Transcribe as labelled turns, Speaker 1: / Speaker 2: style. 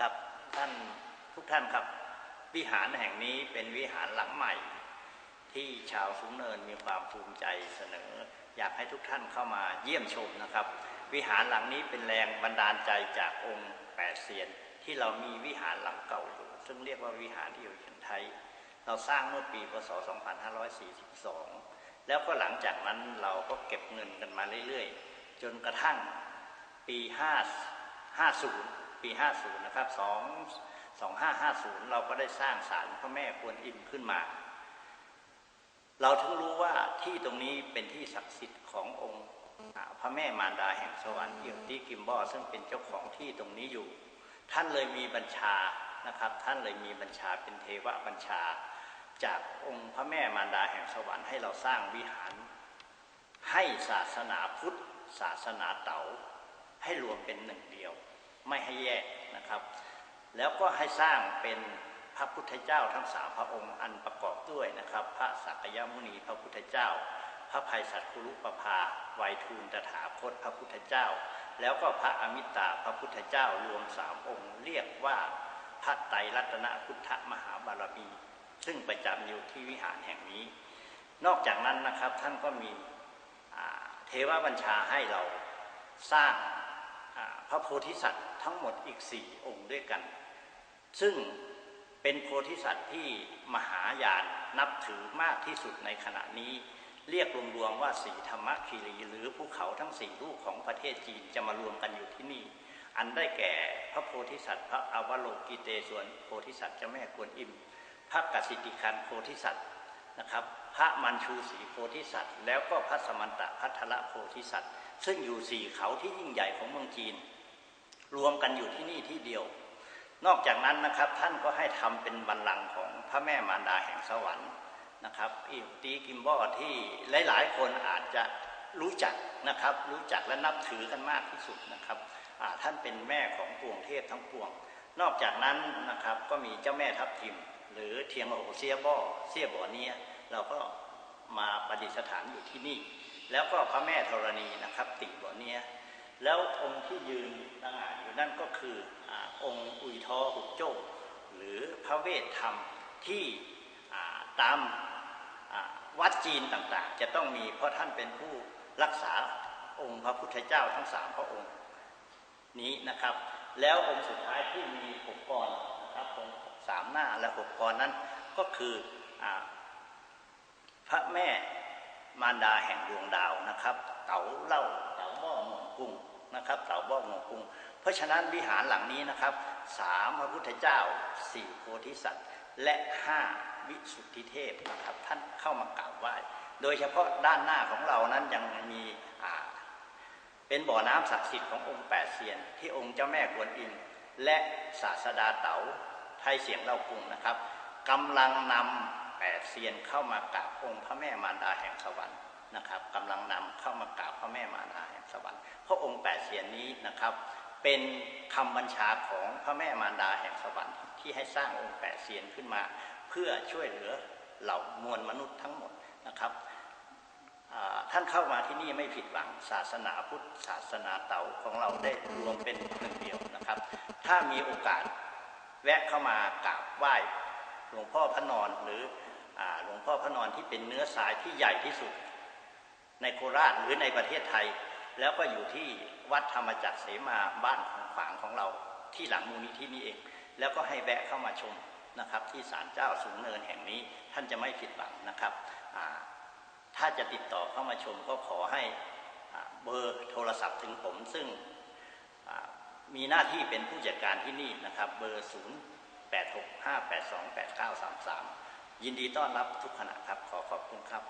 Speaker 1: ครับท่านทุกท่านครับ วิหารแห่งนี้เป็นวิหารหลังใหม่ ที่ชาวสูงเนินมีความภูมิใจเสนอ อยากให้ทุกท่านเข้ามาเยี่ยมชมนะครับ วิหารหลังนี้เป็นแรงบันดาลใจจากองค์แปดเซียน ที่เรามีวิหารหลังเก่าอยู่ ซึ่งเรียกว่าวิหารที่อยู่เชียงไทย เราสร้างเมื่อปีพศ 2542 แล้วก็หลังจากนั้นเราก็เก็บเงินกันมาเรื่อยๆ จนกระทั่งปี5 50 ปี 50 นะครับ 2 2550 เราก็ได้สร้างศาลพระแม่กวนอิมขึ้นมา เราถึงรู้ว่าที่ตรงนี้เป็นที่ศักดิ์สิทธิ์ขององค์พระแม่มารดาแห่งสวรรค์เอี่ยวตีกิมบอซึ่งเป็นเจ้าของที่ตรงนี้อยู่ ท่านเลยมีบัญชานะครับ ท่านเลยมีบัญชาเป็นเทวบัญชา จากองค์พระแม่มารดาแห่งสวรรค์ให้เราสร้างวิหาร ให้ศาสนาพุทธ ศาสนาเต๋าให้รวมเป็นหนึ่งเดียว ไม่ให้แยกนะครับ แล้วก็ให้สร้างเป็นพระพุทธเจ้าทั้งสามพระองค์อันประกอบด้วยนะครับ พระสักยมุนีพระพุทธเจ้า พระภัยสัตว์คุรุปภาไวยทูลตถาคตพระพุทธเจ้า แล้วก็พระอมิตาพระพุทธเจ้ารวมสามองค์ เรียกว่าพระไตรรัตนพุทธมหาบารมีซึ่งประจำอยู่ที่วิหารแห่งนี้ นอกจากนั้นนะครับท่านก็มีเทวบัญชาให้เราสร้างพระโพธิสัตว์ ทั้งหมดอีกสี่องค์ด้วยกัน ซึ่งเป็นโพธิสัตว์ที่มหายานนับถือมากที่สุดในขณะนี้ เรียกรวมๆว่าสีธรรมคีรี หรือภูเขาทั้งสี่ลูกของประเทศจีนจะมารวมกันอยู่ที่นี่ อันได้แก่พระโพธิสัตว์ พระอวโลกิเตศวนโพธิสัตว์เจ้าแม่กวนอิม พระกสิติคันโพธิสัตว์นะครับ พระมันชูศรีโพธิสัตว์ แล้วก็พระสมันตะพัทละโพธิสัตว์ ซึ่งอยู่สี่เขาที่ยิ่งใหญ่ของเมืองจีน รวมกันอยู่ที่นี่ที่เดียว นอกจากนั้นนะครับท่านก็ให้ทำเป็นบัลลังก์ของพระแม่มารดาแห่งสวรรค์นะครับอีตีกิมบอที่หลายๆ คนอาจจะรู้จักนะครับ รู้จักและนับถือกันมากที่สุดนะครับท่านเป็นแม่ของปวงเทพทั้งปวง นอกจากนั้นนะครับก็มีเจ้าแม่ทับทิม หรือเทียงโอเซียบอเสียบ่อเนี้ยเราก็มาประดิษฐานอยู่ที่นี่ แล้วก็พระแม่ธรณีนะครับติบ่อเนี้ยแล้วองค์ที่ยืน นั่นก็คืออองค์อุยทอหุกโจ้หรือพระเวทธรรมที่ตามวัดจีนต่างๆ จะต้องมีเพราะท่านเป็นผู้รักษาองค์พระพุทธเจ้าทั้งสามพระองค์นี้นะครับ แล้วองค์สุดท้ายที่มีหกกรนะครับองค์สามหน้าและหกกรนั้นก็คืออพระแม่มารดาแห่งดวงดาวนะครับ เต๋าเล่าเต๋าบ่อหมงกุ้งนะครับ เต๋าบ่อหมงกุ้ง เพราะฉะนั้นวิหารหลังนี้นะครับสามพระพุทธเจ้าสี่โพธิสัตว์ และห้าวิสุทธิเทพนะครับท่านเข้ามากราบไหว้โดยเฉพาะด้านหน้าของเรานั้นยังมีเป็นบ่อน้ำศักดิ์สิทธิ์ขององค์แปดเซียน ที่องค์เจ้าแม่กวนอิมและศาสดาเต๋าไทยเสียงเล่ากรุงนะครับกำลังนำแปดเซียนเข้ามากราบองค์พระแม่มารดาแห่งสวรรค์นะครับกำลังนำเข้ามากราบพระแม่มารดาแห่งสวรรค์เพราะองค์แปดเซียนนี้นะครับ เป็นคำบัญชาของพระแม่มารดาแห่งสวรรค์ที่ให้สร้างองค์แปดเซียนขึ้นมา เพื่อช่วยเหลือเหล่ามวลมนุษย์ทั้งหมดนะครับท่านเข้ามาที่นี่ไม่ผิดหวังศาสนาพุทธศาสนาเต๋าของเราได้รวมเป็นหนึ่งเดียวนะครับ ถ้ามีโอกาสแวะเข้ามากราบไหว้หลวงพ่อพระนอนหรืออหลวงพ่อพระนอนที่เป็นเนื้อสายที่ใหญ่ที่สุด ในโคราชหรือในประเทศไทย แล้วก็อยู่ที่วัดธรรมจักรเสมาบ้านของฝางของเราที่หลังมูลนิธินี้เอง แล้วก็ให้แวะเข้ามาชมนะครับที่ศาลเจ้าสูงเนินแห่งนี้ท่านจะไม่ผิดหวังนะครับถ้าจะติดต่อเข้ามาชมก็ขอให้เบอร์โทรศัพท์ถึงผมซึ่งมีหน้าที่เป็นผู้จัดการที่นี่นะครับเบอร์ 0 8 6 5 8 2 8 9 3 3 ยินดีต้อนรับทุกขณะครับขอขอบคุณครับ